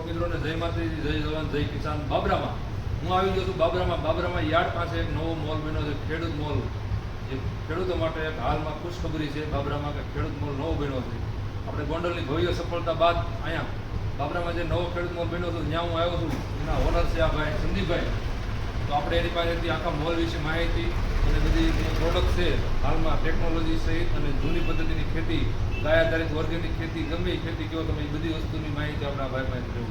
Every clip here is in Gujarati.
તો મિત્રોને જય માતાજી, જય જવાન, જય કિસાન બાબરામાં. હું આવી ગયો છું બાબરામાં. બાબરામાં યાર્ડ પાસે એક નવો મોલ બન્યો છે, ખેડૂત મોલ. જે ખેડૂતો માટે એક હાલમાં ખુશખબરી છે બાબરામાં કે ખેડૂત મોલ નવો બન્યો છે. આપણે ગોંડલની ભવ્ય સફળતા બાદ અહીંયા બાબરામાં જે નવો ખેડૂત મોલ બન્યો હતો ત્યાં હું આવ્યો છું. એના ઓનર છે આ ભાઈ, સંદીપભાઈ. તો આપણે એની પાસેથી આખા મોલ વિશે માહિતી અને બધી પ્રોડક્ટ છે, હાલમાં ટેકનોલોજી સહિત અને જૂની પદ્ધતિની ખેતી ગાય આધારિત ઓર્ગેનિક ખેતી ગમે ખેતી કહો તમે બધી વસ્તુની માહિતી આપણા ભાઈ પાસે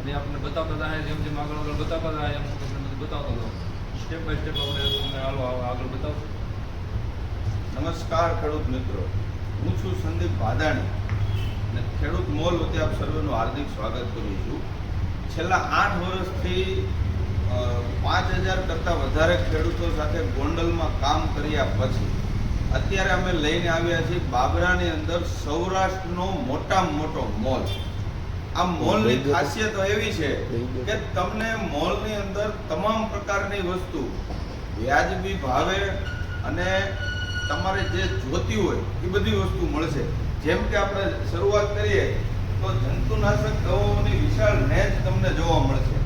અને આપણને બતાવતા જાય, જેમ જેમ આગળ આગળ બતાવતા જાય, એમ તમને બધું બતાવતો હતો સ્ટેપ બાય સ્ટેપ આપણે તમને હાલો આગળ બતાવશું. નમસ્કાર ખેડૂત મિત્રો. હું છું સંદીપ ભાદાણી અને ખેડૂત મોલ વતી આપ સર્વેનું હાર્દિક સ્વાગત કરું છું. છેલ્લા આઠ વર્ષથી પાંચ હજાર કરતાં વધારે ખેડૂતો સાથે ગોંડલમાં કામ કર્યા પછી અત્યારે અમે લઈને આવ્યા છીએ બાબરાની અંદર સૌરાષ્ટ્રનો મોટામાં મોટો મોલ. આ મોલની ખાસિયત એવી છે કે તમને મોલની અંદર તમામ પ્રકારની વસ્તુ વ્યાજબી ભાવે અને તમારે જે જોતી હોય એ બધી વસ્તુ મળશે. જેમ કે આપણે શરૂઆત કરીએ તો જંતુનાશક દવાઓની વિશાળ રેન્જ તમને જોવા મળશે.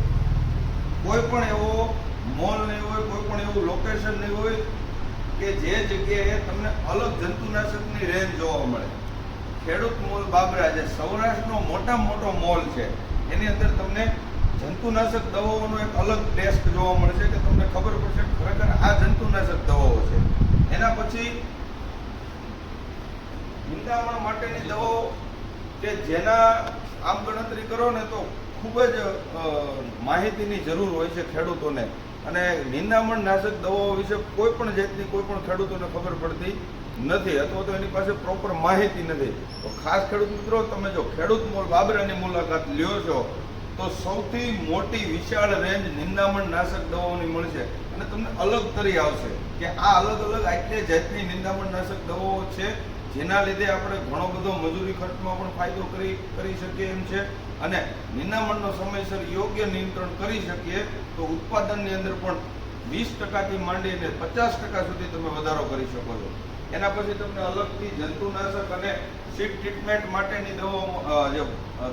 કોઈ પણ એવો મોલ નહીં હોય કોઈ પણ એવું લોકેશન નહીં હોય કે જે જગ્યાએ તમને અલગ જંતુનાશકની રેન્જ જોવા મળે. ખેડૂત મોલ બાબરા જે સૌરાષ્ટ્રનો મોટા મોટો મોલ છે, એની અંદર તમને જંતુનાશક દવાઓનો એક અલગ ડેસ્ક જોવા મળશે કે તમને ખબર પડશે ખરેખર આ જંતુનાશક દવાઓ છે. એના પછી નિંદામણ માટેની દવાઓ કે જેના આમ ગણતરી કરો ને તો ખૂબ જ માહિતીની જરૂર હોય છે ખેડૂતોને. અને નિંદામણ નાશક દવાઓ વિશે કોઈ પણ જાતની કોઈ પણ ખેડૂતોને ખબર પડતી નથી અથવા તો એની પાસે પ્રોપર માહિતી નથી. તો ખાસ ખેડૂત મિત્રો, તમે જો ખેડૂત મોલ, બાબરાની મુલાકાત લ્યો છો, તો સૌથી મોટી વિશાળ રેન્જ નિંદામણ નાશક દવાઓની મળશે. અને તમને અલગ તરી આવશે કે આ અલગ અલગ આટલી જાતની નિંદામણ નાશક દવાઓ છે, જેના લીધે આપણે ઘણો બધો મજૂરી ખર્ચમાં પણ ફાયદો કરી કરી શકીએ એમ છે. અને નિનામણનો સમયસર યોગ્ય નિયંત્રણ કરી શકીએ તો ઉત્પાદનની અંદર પણ વીસ ટકાથી માંડીને પચાસ ટકા સુધી તમે વધારો કરી શકો છો. એના પછી તમને અલગથી જંતુનાશક અને સીડ ટ્રીટમેન્ટ માટેની દવાઓ જે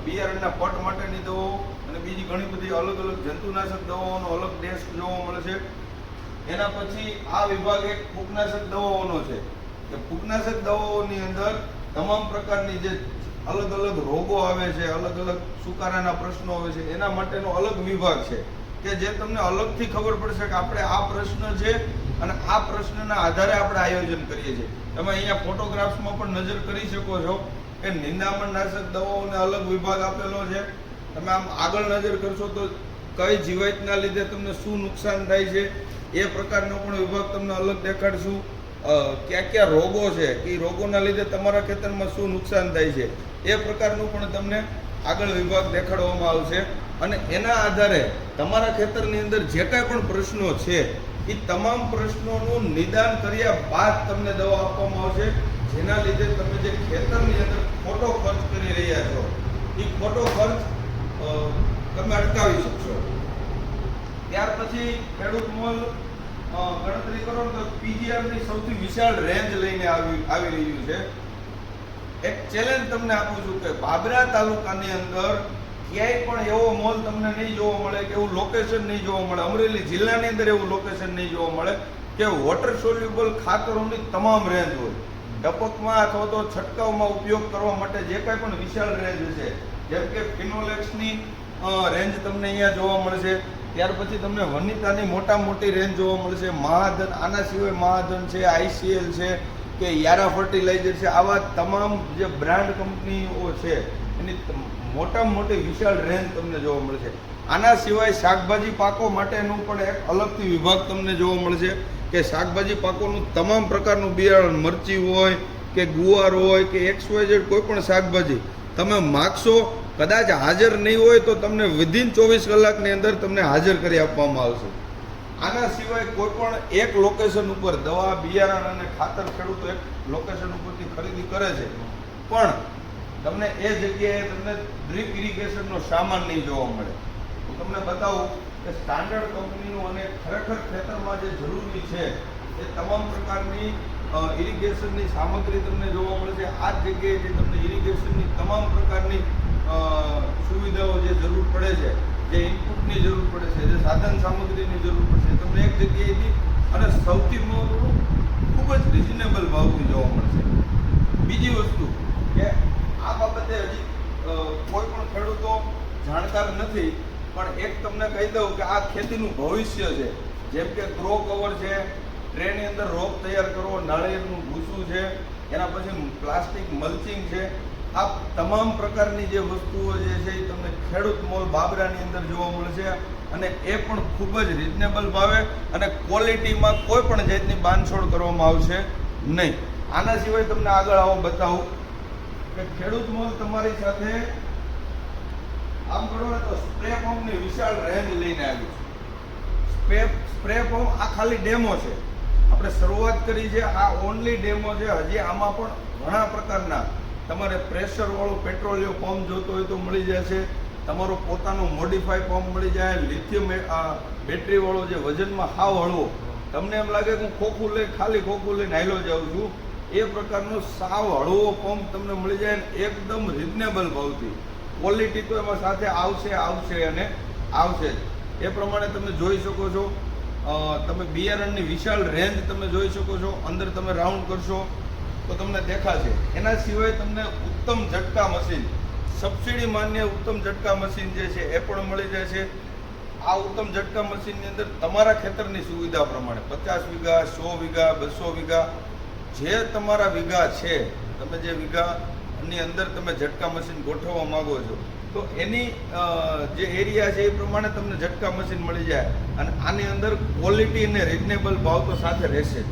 બિયારણના પટ માટેની દવાઓ અને બીજી ઘણી બધી અલગ અલગ જંતુનાશક દવાઓનો અલગ ડેસ્ક જોવા મળે છે. એના પછી આ વિભાગ એક ફૂગનાશક દવાઓનો છે. કે ફૂગનાશક દવાઓની અંદર તમામ પ્રકારની જે અલગ અલગ રોગો આવે છે, અલગ અલગ સુકારાના પ્રશ્નો આવે છે, એના માટેનો અલગ વિભાગ છે. કે જે તમને અલગથી ખબર પડશે કે આપણે આ પ્રશ્ન છે અને આ પ્રશ્નના આધારે આપણે આયોજન કરીએ છીએ. તમે અહીંયા ફોટોગ્રાફ્સમાં પણ નજર કરી શકો છો કે નિંદામણ નાશક દવાઓને અલગ વિભાગ આપેલો છે. તમે આમ આગળ નજર કરશો તો કઈ જીવાતના લીધે તમને શું નુકસાન થાય છે, એ પ્રકારનો પણ વિભાગ તમને અલગ દેખાડશું. કયા કયા રોગો છે ઈ રોગોના લીધે તમારા ખેતરમાં શું નુકસાન થાય છે. એ પ્રકારનું પણ તમને આગળ વિભાગ દેખાડવામાં આવશે. અને એના આધારે તમારા ખેતરની અંદર જે કાંઈ પણ પ્રશ્નો છે, એ તમામ પ્રશ્નોનું નિદાન કર્યા બાદ તમને દવા આપવામાં આવશે. જેના લીધે તમે જે ખેતરની અંદર ખોટો ખર્ચ કરી રહ્યા છો, એ ખોટો ખર્ચ તમે અટકાવી શકશો. ત્યાર પછી ખેડૂત મોલ ગણતરી કરો તો પીજીઆરની સૌથી વિશાળ રેન્જ લઈને આવી આવી રહ્યું છે. એક ચેલેન્જ તમને આપું છું કે બાબરા તાલુકાની અંદર ક્યાંય પણ એવો મોલ તમને નહીં જોવા મળે કે એવું લોકેશન નહીં જોવા મળે. અમરેલી જિલ્લાની અંદર એવું લોકેશન નહીં જોવા મળે કે વોટર સોલ્યુબલ ખાતરોની તમામ રેન્જ હોય. ટપકમાં અથવા તો છંટકાવમાં ઉપયોગ કરવા માટે જે કાંઈ પણ વિશાળ રેન્જ છે, જેમ કે ફિનોલેક્સની રેન્જ તમને અહીંયા જોવા મળશે. ત્યાર પછી તમને વનિતાની મોટા મોટી રેન્જ જોવા મળશે. મહાધન, આના સિવાય મહાધન છે આઈસીએલ છે કે યારા ફર્ટિલાઇઝર છે, આવા તમામ જે બ્રાન્ડ કંપનીઓ છે, એની મોટામાં મોટી વિશાળ રેન્જ તમને જોવા મળશે. આના સિવાય શાકભાજી પાકો માટેનું પણ એક અલગથી વિભાગ તમને જોવા મળશે કે શાકભાજી પાકોનું તમામ પ્રકારનું બિયારણ, મરચી હોય કે ગુવાર હોય કે એક્સ વાય કોઈ પણ શાકભાજી, તમે માગશો, કદાચ હાજર નહીં હોય તો તમને વિધિન ચોવીસ કલાકની અંદર તમને હાજર કરી આપવામાં આવશે. આના સિવાય કોઈ પણ એક લોકેશન ઉપર દવા, બિયારણ અને ખાતર ખેડૂતો એક લોકેશન ઉપરથી ખરીદી કરે છે. પણ તમને એ જગ્યાએ તમને ડ્રીપ ઇરિગેશનનો સામાન નહીં જોવા મળે. હું તમને બતાવું કે સ્ટાન્ડર્ડ કંપનીનું અને ખરેખર ખેતરમાં જે જરૂરી છે, એ તમામ પ્રકારની ઇરિગેશનની સામગ્રી તમને જોવા મળે છે. આ જગ્યાએ જે તમને ઇરિગેશનની તમામ પ્રકારની સુવિધાઓ જે જરૂર પડે છે જે ઇનપુટની જરૂર પડે છે, જે સાધન સામગ્રીની જરૂર પડશે તમને એક જગ્યાએથી અને સૌથી મોટું, ખૂબ જ રિઝનેબલ ભાવથી જોવા મળશે. બીજી વસ્તુ કે આ બાબતે હજી કોઈ પણ ખેડૂતો જાણકાર નથી, પણ એક તમને કહી દઉં કે આ ખેતીનું ભવિષ્ય છે. જેમ કે ગ્રો કવર છે, ટ્રેની અંદર રોપ તૈયાર કરવો, નાળિયેરનું ભૂસું છે, એના પછી પ્લાસ્ટિક મલ્ચિંગ છે આ તમામ પ્રકારની જે વસ્તુઓ જે છે એ તમને ખેડૂત મોલ બાબરાની અંદર જોવા મળશે અને એ પણ ખૂબ જ રિઝનેબલ ભાવે અને ક્વોલિટીમાં કોઈ પણ જાતની બાંધછોડ કરવામાં આવશે નહીં. આના સિવાય તમને આગળ આવો બતાવું કે ખેડૂત મોલ તમારી સાથે આમ કરો ને તો સ્પ્રે પંપની વિશાળ રેન્જ લઈને આવ્યું છે. સ્પ્રે સ્પ્રે પંપ આ ખાલી ડેમો છે. આપણે શરૂઆત કરી છે, આ ઓનલી ડેમો છે. હજી આમાં પણ ઘણા પ્રકારના તમારે પ્રેશર વાળું પેટ્રોલિયમ પંપ જોતો હોય તો મળી જશે. તમારો પોતાનો મોડિફાઈ પંપ મળી જાય. લિથિયમ બેટરી વાળો જે વજનમાં હાવ હળવો. તમને એમ લાગે કે હું ખોખું લઈ ખાલી ખોખું લઈને હાલ્યો જાઉં છું. એ પ્રકારનો સાવ હળવો પંપ તમને મળી જાય એકદમ રિઝનેબલ ભાવથી. ક્વોલિટી તો એમાં સાથે આવશે આવશે અને આવશે જ. એ પ્રમાણે તમે જોઈ શકો છો. તમે બિયારણની વિશાળ રેન્જ તમે જોઈ શકો છો. અંદર તમે રાઉન્ડ કરશો. તો તમને દેખાશે. એના સિવાય તમને ઉત્તમ ઝટકા મશીન, સબસિડી માન્ય ઉત્તમ ઝટકા મશીન જે છે એ પણ મળી જાય છે આ ઉત્તમ ઝટકા મશીનની અંદર તમારા ખેતરની સુવિધા પ્રમાણે પચાસ વીઘા, સો વીઘા, બસો વીઘા, જે તમારા વીઘા છે, તમે જે વીઘાની અંદર તમે ઝટકા મશીન ગોઠવવા માંગો છો, તો એની જે એરિયા છે એ પ્રમાણે તમને ઝટકા મશીન મળી જાય. અને આની અંદર ક્વોલિટી અને રિઝનેબલ ભાવ તો સાથે રહેશે જ.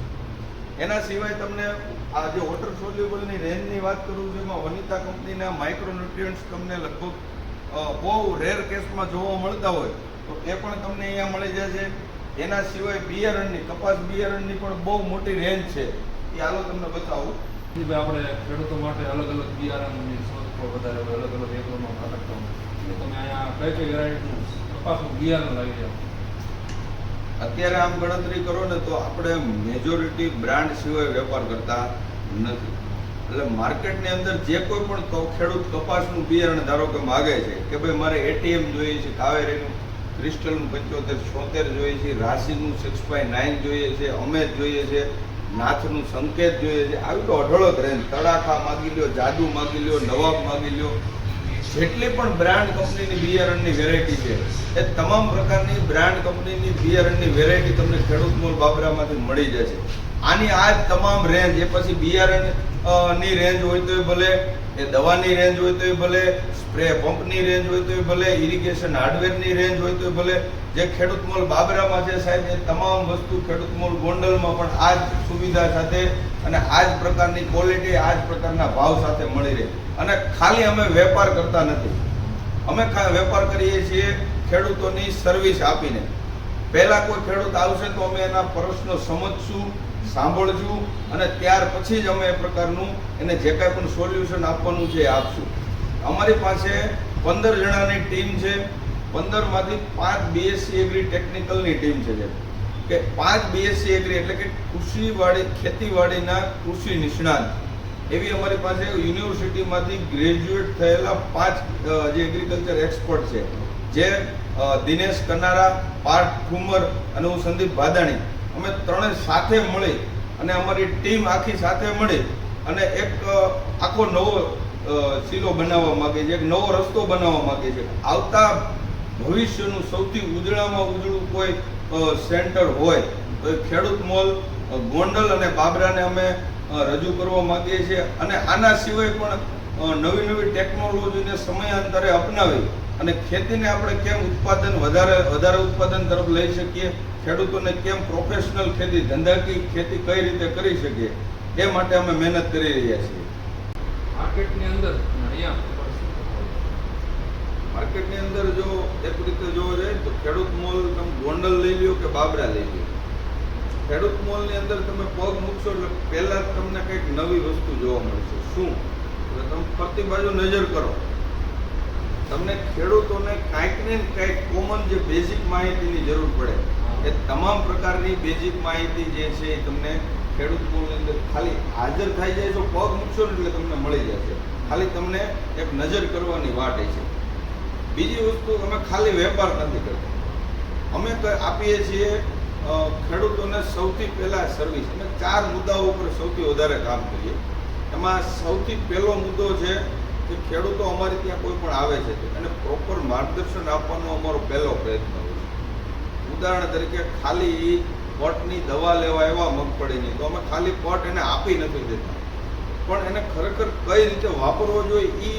એના સિવાય તમને આ જે વોટર સોલ્યુબલની રેન્જની વાત કરું છું, એમાં વનિતા કંપનીના માઇક્રોન્યુટ્રિયન્ટ્સ તમને લગભગ બહુ રેર કેસમાં જોવા મળતા હોય, તો એ પણ તમને અહીંયા મળી જાય છે એના સિવાય બિયારણની કપાસ બિયારણની પણ બહુ મોટી રેન્જ છે. એ હાલો તમને બતાવું. આપણે ખેડૂતો માટે અલગ અલગ બિયારણની શોધખોળ વધારે અલગ અલગ એકલોમાં ફરકતો તમે અહીંયા કઈ કઈ વેરાયટીનું કપાસનું બિયારણ લાવી જાઓ અત્યારે આમ ગણતરી કરો ને તો આપણે મેજોરિટી બ્રાન્ડ સિવાય વેપાર કરતા નથી. એટલે માર્કેટની અંદર જે કોઈ પણ ખેડૂત કપાસનું બિયારણ ધારો કે માગે છે, કે ભાઈ મારે એટીએમ જોઈએ છે, કાવેરીનું ક્રિસ્ટલનું પંચોતેર, છોતેર જોઈએ છે, રાશિનું સિક્સ બાય નાઇન જોઈએ છે, અમેજ જોઈએ છે, નાથનું સંકેત જોઈએ છે, આવી તો અઢળક રેન્જ તડાખા માગી લ્યો, જાદુ માગી લ્યો, નવાબ માગી લ્યો જેટલી પણ બ્રાન્ડ કંપનીની બિયારણની વેરાયટી છે, એ તમામ પ્રકારની બ્રાન્ડ કંપનીની બિયારણની વેરાયટી તમને ખેડૂત મોલ બાબરામાંથી મળી જશે. આની આ તમામ રેન્જ એ પછી બિયારણની રેન્જ હોય તોય ભલે, એ દવાની રેન્જ હોય તોય ભલે સ્પ્રે પંપની રેન્જ હોય તોય ભલે ઇરિગેશન હાર્ડવેરની રેન્જ હોય તોય ભલે, જે ખેડૂત મોલ બાબરામાં છે સાહેબ, એ તમામ વસ્તુ ખેડૂત મોલ ગોંડલમાં પણ આ જ સુવિધા સાથે અને આ જ પ્રકારની ક્વોલિટી આ જ પ્રકારના ભાવ સાથે મળી રહે. અને ખાલી અમે વેપાર કરતા નથી. અમે વેપાર કરીએ છીએ ખેડૂતોની સર્વિસ આપીને. પહેલા કોઈ ખેડૂત આવશે તો અમે એના પ્રશ્નો સમજશું, સાંભળશું અને ત્યાર પછી જ અમે એ પ્રકારનું એને જે કાંઈ પણ સોલ્યુશન આપવાનું છે એ આપશું. અમારી પાસે પંદર જણાની ટીમ છે. પંદરમાંથી પાંચ બીએસસી એગ્રી ટેકનિકલની ટીમ છે જે. કે પાંચ બીએસસી એગ્રી એટલે કે કૃષિવાડી, ખેતીવાડીના કૃષિ નિષ્ણાંત. એવી અમારી પાસે યુનિવર્સિટીમાંથી ગ્રેજ્યુએટ થયેલા પાંચ જે એગ્રીકલ્ચર એક્સપર્ટ છે, જે દિનેશ કનારા પાર્થ ઠુમર અને હું સંદીપ ભાદાણી. અમે ત્રણેય સાથે મળી અને અમારી ટીમ આખી સાથે મળી અને એક આખો નવો શીલો બનાવવા માગે છે, એક નવો રસ્તો બનાવવા માગે છે. આવતા ભવિષ્યનું સૌથી ઉજળામાં ઉજળું કોઈ સેન્ટર હોય તો ખેડૂત મોલ ગોંડલ અને બાબરાને અમે રજૂ કરવા માગીએ છીએ અને આના સિવાય પણ નવી નવી ટેકનોલોજીને સમયાંતરે અપનાવી અને ખેતીને આપણે કેમ ઉત્પાદન વધારે વધારે ઉત્પાદન તરફ લઈ શકીએ ખેડૂતોને કેમ પ્રોફેશનલ ખેતી ધંધાકીય ખેતી કઈ રીતે કરી શકીએ એ માટે અમે મહેનત કરી રહ્યા છીએ માર્કેટની અંદર? માર્કેટની અંદર જો એક રીતે જોવા જાય તો ખેડૂત મોલ તમે ગોંડલ લઈ લ્યો કે બાબરા લઈ લ્યો ખેડૂત મોલની અંદર તમે પગ મૂકશો એટલે પહેલા તમને કંઈક નવી વસ્તુ જોવા મળશે. શું? એટલે તમે ફરતી બાજુ નજર કરો. તમને ખેડૂતોને કાંઈક ને કાંઈક કોમન જે બેઝિક માહિતીની જરૂર પડે. એ તમામ પ્રકારની બેઝિક માહિતી જે છે એ તમને ખેડૂત મોલની અંદર ખાલી હાજર થઈ જાય તો પગ મૂકશો એટલે તમને મળી જશે. ખાલી તમને એક નજર કરવાની વાટ છે. બીજી વસ્તુ, અમે ખાલી વેપાર નથી કરતા. અમે આપીએ છીએ ખેડૂતોને સૌથી પહેલા સર્વિસ અમે ચાર મુદ્દાઓ ઉપર સૌથી વધારે કામ કરીએ. એમાં સૌથી પહેલો મુદ્દો છે કે ખેડૂતો અમારી ત્યાં કોઈ પણ આવે છે એને પ્રોપર માર્ગદર્શન આપવાનો અમારો પહેલો પ્રયત્ન હોય છે. ઉદાહરણ તરીકે ખાલી પટની દવા લેવા એવા મગફળીની તો અમે ખાલી પટ એને આપી નથી દેતા. પણ એને ખરેખર કઈ રીતે વાપરવો જોઈએ એ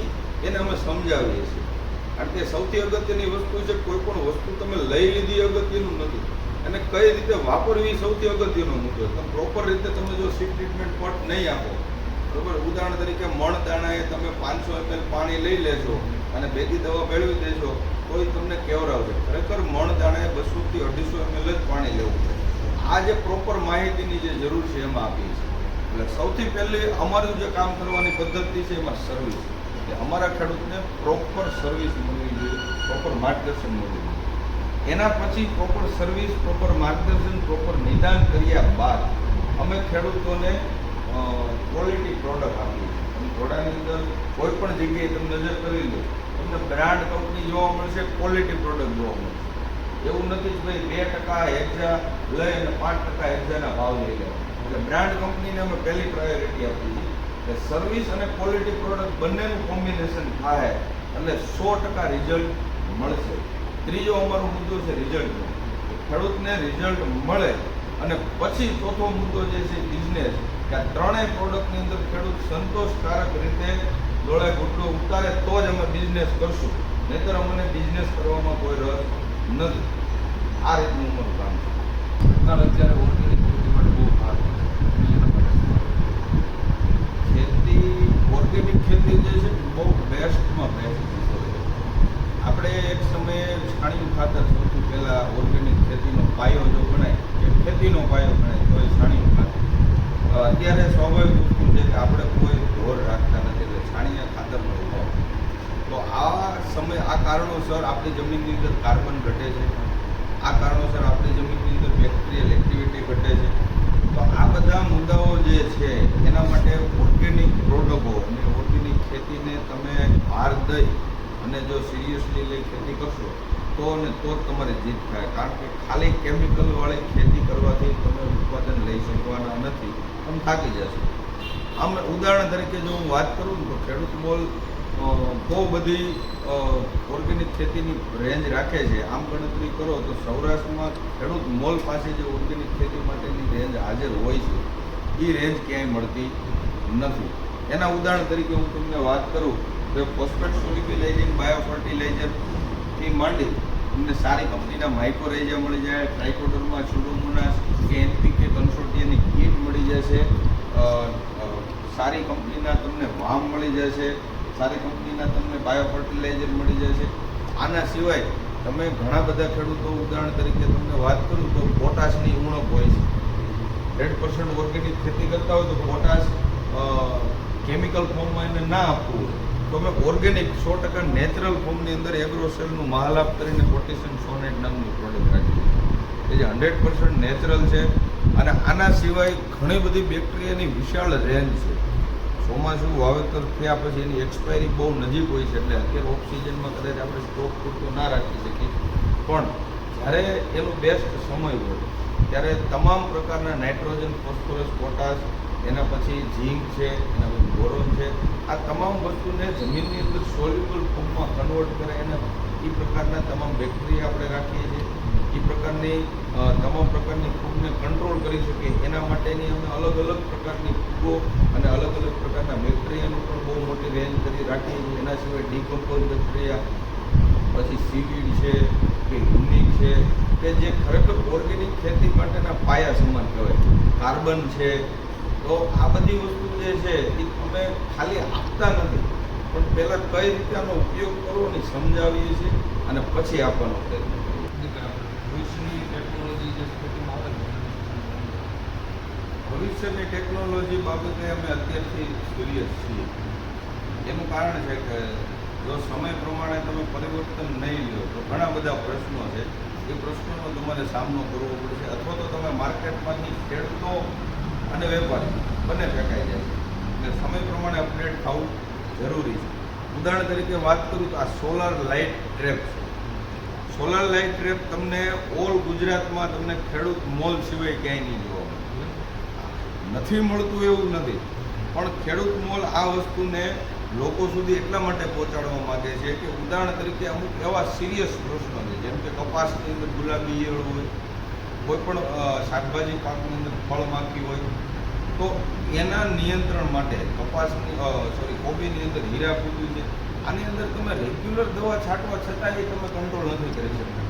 એને અમે સમજાવીએ છીએ. કારણ કે સૌથી અગત્યની વસ્તુ છે કોઈ પણ વસ્તુ તમે લઈ લીધી અગત્યનું નથી. અને કઈ રીતે વાપરવી સૌથી અગત્યનો મુદ્દો છે. તમે પ્રોપર રીતે તમે જો સીટ ટ્રીટમેન્ટ પટ નહીં આપો, બરોબર? ઉદાહરણ તરીકે મણ દાણાએ તમે પાંચસો એમએલ પાણી લઈ લેશો અને ભેગી દવા મેળવી દેશો તોય તમને કેવરાવશે. ખરેખર મણ દાણાએ બસોથી અઢીસો એમએલ જ પાણી લેવું છે આ જે પ્રોપર માહિતીની જે જરૂર છે એમાં આપીએ છીએ એટલે સૌથી પહેલી અમારું જે કામ કરવાની પદ્ધતિ છે એમાં સર્વિસ કે અમારા ખેડૂતને પ્રોપર સર્વિસ મળવી જોઈએ પ્રોપર માર્ગદર્શન મળવું જોઈએ. એના પછી પ્રોપર સર્વિસ પ્રોપર માર્ગદર્શન પ્રોપર નિદાન કર્યા બાદ અમે ખેડૂતોને ક્વોલિટી પ્રોડક્ટ આપીએ છીએ. ઘોડાની અંદર કોઈ પણ જગ્યાએ તમે નજર કરી લો, તમને બ્રાન્ડ કંપની જોવા મળશે ક્વોલિટી પ્રોડક્ટ જોવા મળશે. એવું નથી કે ભાઈ, બે ટકા હેક્ઝા લઈ અને પાંચ ટકા હેક્ઝાના ભાવ લઈ લેવા. એટલે બ્રાન્ડ કંપનીને અમે પહેલી પ્રાયોરિટી આપી છીએ કે સર્વિસ અને ક્વોલિટી પ્રોડક્ટ બંનેનું કોમ્બિનેશન થાય એટલે સો ટકા રિઝલ્ટ મળશે. ત્રીજો અમારો મુદ્દો છે રિઝલ્ટ ખેડૂતને રિઝલ્ટ મળે અને પછી ચોથો મુદ્દો જે છે બિઝનેસ કે આ ત્રણેય પ્રોડક્ટની અંદર ખેડૂત સંતોષકારક રીતે ડોળે ગુટલો ઉતારે તો જ અમે બિઝનેસ કરશું. નહીતર અમને બિઝનેસ કરવામાં કોઈ રસ નથી. આ રીતનું અમારું કામ છે. અત્યારે ઓર્ગેનિક ખેતી માટે બહુ ભાર છે. ખેતી ઓર્ગેનિક ખેતી જે છે બહુ બેસ્ટમાં બેસ્ટ આપણે એક સમયે છાણિયું ખાતર સૌથી પહેલા ઓર્ગેનિક ખેતીનો પાયો જો ગણાય કે ખેતીનો પાયો ગણાય, તો એ છાણિયું ખાતર. અત્યારે સ્વાભાવિક વસ્તુ છે કે આપણે કોઈ ઢોર રાખતા નથી એટલે છાણિયા ખાતરનો અભાવ. તો આ સમય, આ કારણોસર આપણી જમીનની અંદર કાર્બન ઘટે છે. આ કારણોસર આપણી જમીનની અંદર બેક્ટેરિયલ એક્ટિવિટી ઘટે છે. તો આ બધા મુદ્દાઓ જે છે એના માટે ઓર્ગેનિક પ્રોડક્ટો અને ઓર્ગેનિક ખેતીને તમે ભાર દઈ અને જો સિરિયસલી લઈ ખેતી કરશો તો અને તો તમારી જીત થાય. કારણ કે ખાલી કેમિકલ વાળી ખેતી કરવાથી તમે ઉત્પાદન લઈ શકવાના નથી. તમે થાકી જશો. આમ ઉદાહરણ તરીકે જો હું વાત કરું તો ખેડૂત મોલ બહુ બધી ઓર્ગેનિક ખેતીની રેન્જ રાખે છે. આમ ગણતરી કરો તો સૌરાષ્ટ્રમાં ખેડૂત મોલ પાસે જે ઓર્ગેનિક ખેતી માટેની રેન્જ હાજર હોય છે એ રેન્જ ક્યાંય મળતી નથી. એના ઉદાહરણ તરીકે હું તમને વાત કરું તો ફોસ્ફેટ સોલિબિલાઇઝિંગ બાયો ફર્ટિલાઇઝરથી માંડી તમને સારી કંપનીના માઇક્રોરેઝા મળી જાય ટ્રાઇકોડર્મા છુડોમોનાસ કે એનપીકે કન્સોર્ટિયાની કીટ મળી જશે. સારી કંપનીના તમને વામ મળી જશે, સારી કંપનીના તમને બાયો ફર્ટિલાઇઝર મળી જશે. આના સિવાય તમે ઘણા બધા ખેડૂતો ઉદાહરણ તરીકે તમને વાત કરું તો પોટાશની ઉણપ હોય છે. હંડ્રેડ પર્સન્ટ ઓર્ગેનિક ખેતી કરતા હોય તો પોટાશ કેમિકલ ફોર્મમાં એને ના આપવું તો અમે ઓર્ગેનિક સો ટકા નેચરલ ફોર્મની અંદર એગ્રોસેલનું મહાલાભ કરીને કોટેશન સોનેટ નામનું પ્રોડક્ટ છીએ કે જે હંડ્રેડ પર્સન્ટ નેચરલ છે અને આના સિવાય ઘણી બધી બેક્ટેરિયાની વિશાળ રેન્જ છે. ચોમાસું વાવેતર થયા પછી એની એક્સપાયરી બહુ નજીક હોય છે એટલે અત્યારે ઓક્સિજનમાં કદાચ આપણે સ્ટોક પૂરતો ના રાખી શકીએ. પણ જ્યારે એનો બેસ્ટ સમય હોય, ત્યારે તમામ પ્રકારના નાઇટ્રોજન, ફોસ્ફરસ, પોટાશ એના પછી ઝીંક છે, એના પછી બોરોન છે. આ તમામ વસ્તુને જમીનની અંદર સોલ્યુબલ ફોર્મમાં કન્વર્ટ કરે એને એ પ્રકારના તમામ બેક્ટેરિયા આપણે રાખીએ છીએ. એ પ્રકારની તમામ પ્રકારની ફૂગને કંટ્રોલ કરી શકીએ. એના માટેની અમે અલગ અલગ પ્રકારની ફૂગો અને અલગ અલગ પ્રકારના બેક્ટેરિયાનું પણ બહુ મોટી રેન્જ કરી રાખીએ છીએ. એના સિવાય ડીકમ્પોઝ બેક્ટેરિયા પછી સીવીડ છે, કે યુનિક છે, કે જે ખરેખર ઓર્ગેનિક ખેતી માટેના પાયા સમાન કહેવાય. કાર્બન છે તો આ બધી વસ્તુ જે છે એ અમે ખાલી આપતા નથી. પણ પહેલાં કઈ રીતે આનો ઉપયોગ કરવો ને સમજાવીએ છીએ અને પછી આપવાનો પ્રયત્ન ભવિષ્યની ટેકનોલોજી બાબતે અમે અત્યારથી સિરિયસ છીએ. એનું કારણ છે કે જો સમય પ્રમાણે તમે પરિવર્તન નહીં લો તો ઘણા બધા પ્રશ્નો છે. એ પ્રશ્નોનો તમારે સામનો કરવો પડશે. અથવા તો તમે માર્કેટમાંથી ખેડૂતો અને વેપારી. બંને ફેંકાઈ જાય એટલે સમય પ્રમાણે અપડેટ થવું જરૂરી છે. ઉદાહરણ તરીકે વાત કરું તો આ સોલાર લાઇટ ટ્રેપ છે. સોલાર લાઇટ ટ્રેપ તમને ઓલ ગુજરાતમાં તમને ખેડૂત મોલ સિવાય ક્યાંય નહીં જોવા મળે. નથી મળતું એવું નથી. પણ ખેડૂત મોલ આ વસ્તુને લોકો સુધી એટલા માટે પહોંચાડવા માંગે છે કે ઉદાહરણ તરીકે અમુક એવા સિરિયસ પ્રશ્નો છે. જેમ કે કપાસની અંદર ગુલાબી ઈયળ હોય કોઈ પણ શાકભાજી પાકની અંદર ફળ માખી હોય, તો એના નિયંત્રણ માટે કપાસની સોરી કોબીની અંદર હીરા ફૂટ્યું છે. આની અંદર તમે રેગ્યુલર દવા છાંટવા છતાં એ તમે કંટ્રોલ નથી કરી શકતા.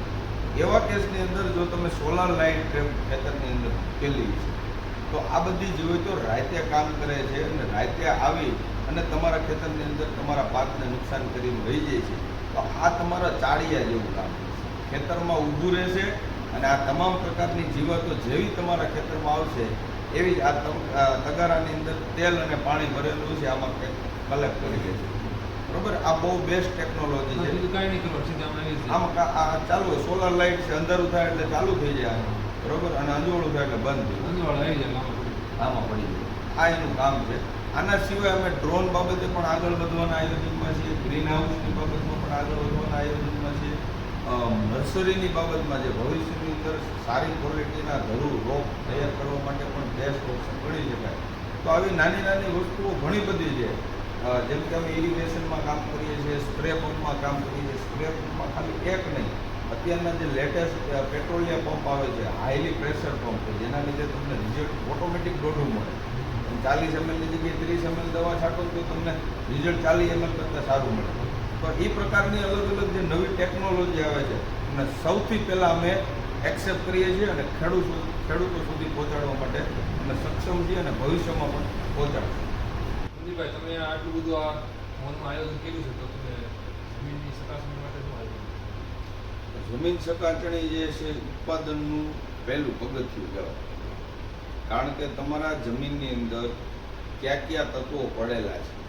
એવા કેસની અંદર જો તમે સોલાર લાઇટ ખેતરની અંદર પેલી છે, તો આ બધી જે હોય તો રાતે કામ કરે છે અને રાતે આવી અને તમારા ખેતરની અંદર તમારા પાકને નુકસાન કરીને રહી જાય છે. તો આ તમારા ચાળિયા જેવું કામ ખેતરમાં ઊભું રહેશે અને આ તમામ પ્રકારની જીવાતો જેવી તમારા ખેતરમાં આવશે એવી આ તગારાની અંદર તેલ અને પાણી ભરેલું છે આમાં કલેક્ટ કરી દે છે બરોબર? આ બહુ બેસ્ટ ટેકનોલોજી છે. આમાં આ ચાલુ સોલાર લાઇટ છે અંધારું થાય એટલે ચાલુ થઈ જાય બરોબર? અને અંજવાળું થાય એટલે બંધ થઈ જાય. અંજવાળ આવી જાય આમાં. પડી. જાય. આ એનું કામ છે. આના સિવાય અમે ડ્રોન બાબતે પણ આગળ વધવાના આયોજનમાં છીએ ગ્રીન હાઉસની બાબતમાં પણ આગળ વધવાના આયોજનમાં છીએ. નર્સરીની બાબતમાં જે ભવિષ્યની અંદર સારી ક્વોલિટીના ઘરું રોપ તૈયાર કરવા માટે પણ બેસ્ટ ઓપ્શન ગણી શકાય. તો આવી નાની નાની વસ્તુઓ ઘણી બધી છે. જેમ કે અમે ઇરિગેશનમાં કામ કરીએ છીએ સ્પ્રે પંપમાં કામ કરીએ છીએ. સ્પ્રે પંપમાં ખાલી એક નહીં. અત્યારના જે લેટેસ્ટ પેટ્રોલિયમ પંપ આવે છે હાઈલી પ્રેશર પંપ છે જેના લીધે તમને રિઝલ્ટ ઓટોમેટિક દોઢું મળે. ચાલીસ એમએલની જગ્યાએ ત્રીસ એમએલ દવા છાંટો તો તમને રિઝલ્ટ ચાલીસ એમએલ કરતાં સારું મળે. તો એ પ્રકારની અલગ અલગ જે નવી ટેકનોલોજી આવે છે અને સૌથી પહેલાં અમે એક્સેપ્ટ કરીએ છીએ અને ખેડૂતો ખેડૂતો સુધી પહોંચાડવા માટે અમે સક્ષમ છીએ અને ભવિષ્યમાં પણ પહોંચાડશું. સંદીપભાઈ તમે આટલું બધું આ મોનમાં આયોજન કર્યું છે તો તમે જમીનની ચકાસણી માટે શું આયોજન જમીન ચકાસણી જે છે ઉત્પાદનનું પહેલું પગથિયું કહેવાય. કારણ કે તમારા જમીનની અંદર કયા કયા તત્વો પડેલા છે.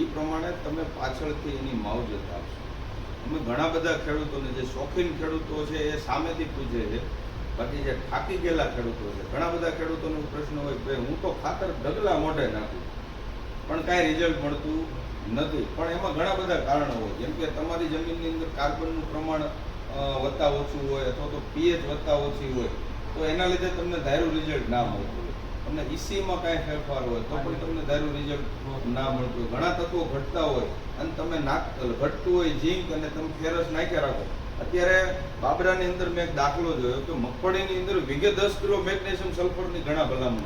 એ પ્રમાણે તમે પાછળથી એની માવજત આપશો. અમે ઘણા બધા ખેડૂતોને જે શોખીન ખેડૂતો છે એ સામેથી પૂછે છે. બાકી જે થાકી ગયેલા ખેડૂતો છે, ઘણા બધા ખેડૂતોનો પ્રશ્ન હોય કે હું તો ખાતર ઢગલા મોઢે નાખું. પણ કાંઈ રિઝલ્ટ મળતું નથી. પણ એમાં ઘણા બધા કારણો હોય. જેમ કે તમારી જમીનની અંદર કાર્બનનું પ્રમાણ વત્તા ઓછું હોય અથવા તો પીએચ વત્તા ઓછી હોય, તો એના લીધે તમને ધાર્યું રિઝલ્ટ ના મળતું. તમને ઈસીમાં કાંઈ ફેરફાર હોય તો પણ તમને દારૂ રિઝલ્ટ ના મળતું હોય. ઘણા તત્વો ઘટતા હોય અને તમે નાખ ઘટતું હોય, ઝીંક અને તમે ફેરસ નાખ્યા રાખો. અત્યારે બાબરાની અંદર મેં એક દાખલો જોયો કે મગફળીની અંદર વિગે દસ કિલો મેગ્નેશિયમ સલ્ફરની ઘણા ભલામણ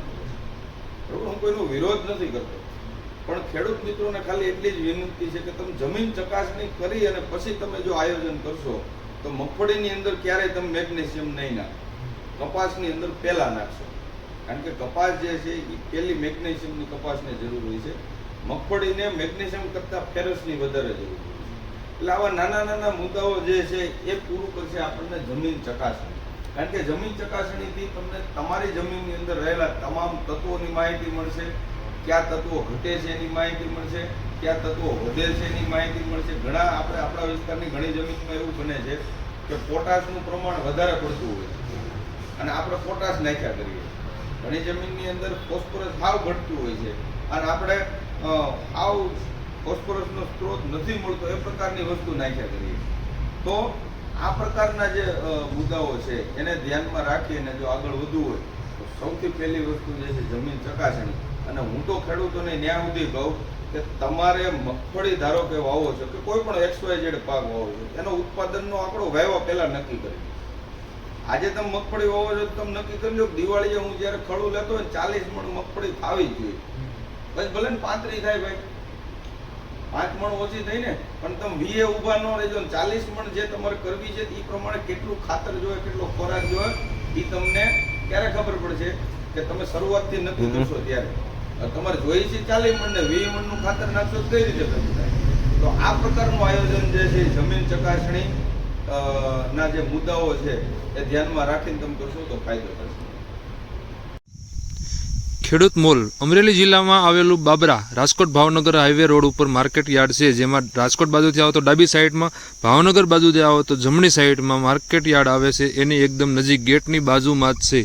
બરોબર? હું કોઈનો વિરોધ નથી કરતો. પણ ખેડૂત મિત્રોને ખાલી એટલી જ વિનંતી છે કે તમે જમીન ચકાસણી કરી અને પછી તમે જો આયોજન કરશો, તો મગફળીની અંદર ક્યારેય તમે મેગ્નેશિયમ નહીં નાખો. કપાસની અંદર પહેલાં નાખશો. કારણ કે કપાસ જે છે એ પહેલી મેગ્નેશિયમની કપાસને જરૂર હોય છે. મગફળીને મેગ્નેશિયમ કરતાં ફેરસની વધારે જરૂર હોય છે. એટલે આવા નાના નાના મુદ્દાઓ જે છે એ પૂરું કરશે આપણને જમીન ચકાસણી. કારણ કે જમીન ચકાસણીથી તમને તમારી જમીનની અંદર રહેલા તમામ તત્વોની માહિતી મળશે. કયા તત્વો ઘટે છે એની માહિતી મળશે. કયા તત્વો વધે છે એની માહિતી મળશે. ઘણા આપણે આપણા વિસ્તારની ઘણી જમીનમાં એવું બને છે કે પોટાશનું પ્રમાણ વધારે પડતું હોય છે. અને આપણે પોટાશ નાખ્યા કરીએ. ઘણી જમીનની અંદર ફોસ્ફરસ હાવ ઘટતું હોય છે. અને આપણે હાવ ફોસ્ફરસનો સ્ત્રોત નથી મળતો, એ પ્રકારની વસ્તુ નાખ્યા કરીએ તો આ પ્રકારના જે મુદ્દાઓ છે, એને ધ્યાનમાં રાખીને જો આગળ વધવું હોય, તો સૌથી પહેલી વસ્તુ જે છે જમીન ચકાસણી. અને હું તો ખેડૂતોને ન્યાય સુધી કહું કે તમારે મગફળી ધારો કે વાવો છો કે કોઈ પણ એક્સ વાય ઝેડ પાક વાવો છો, એનો ઉત્પાદનનો આંકડો વાવ્યા પહેલાં નક્કી કરી. આજે તમે મગફળી હોવો છો તમે નક્કી કરી લો દિવાળી દિવાળીએ હું જ્યારે ખડું લેતો હોય ચાલીસ મણ મગફળી થાવી જ જોઈએ બસ ભલે ને પાંત્રીસ થાય ભાઈ. પાંચ મણ ઓછી થઈ ને પણ તમે વીએ ઊભા ન રહેજો ને ચાલીસ મણ જે તમારે કરવી છે એ પ્રમાણે કેટલું ખાતર જોઈએ કેટલો ખોરાક જોઈએ એ તમને ક્યારે ખબર પડશે કે તમે શરૂઆતથી નક્કી કરશો ત્યારે. તમારે જોઈએ છે ચાલીસ મણ ને વીસ મણનું ખાતર નાખશો કઈ રીતે ખબર થાય? તો આ પ્રકારનું આયોજન જે છે જમીન ચકાસણી ના જે મુદ્દાઓ છે એ ધ્યાનમાં રાખીને તમે કરશો તો ફાયદો થશે. ખેડૂત મોલ, અમરેલી જિલ્લામાં આવેલું બાબરા, રાજકોટ ભાવનગર હાઈવે રોડ ઉપર માર્કેટ યાર્ડ છે, જેમાં રાજકોટ બાજુથી આવો તો ડાબી સાઈડમાં, ભાવનગર બાજુથી આવો તો જમણી સાઈડમાં માર્કેટ યાર્ડ આવે છે, એની એકદમ નજીક ગેટની બાજુમાં જ છે.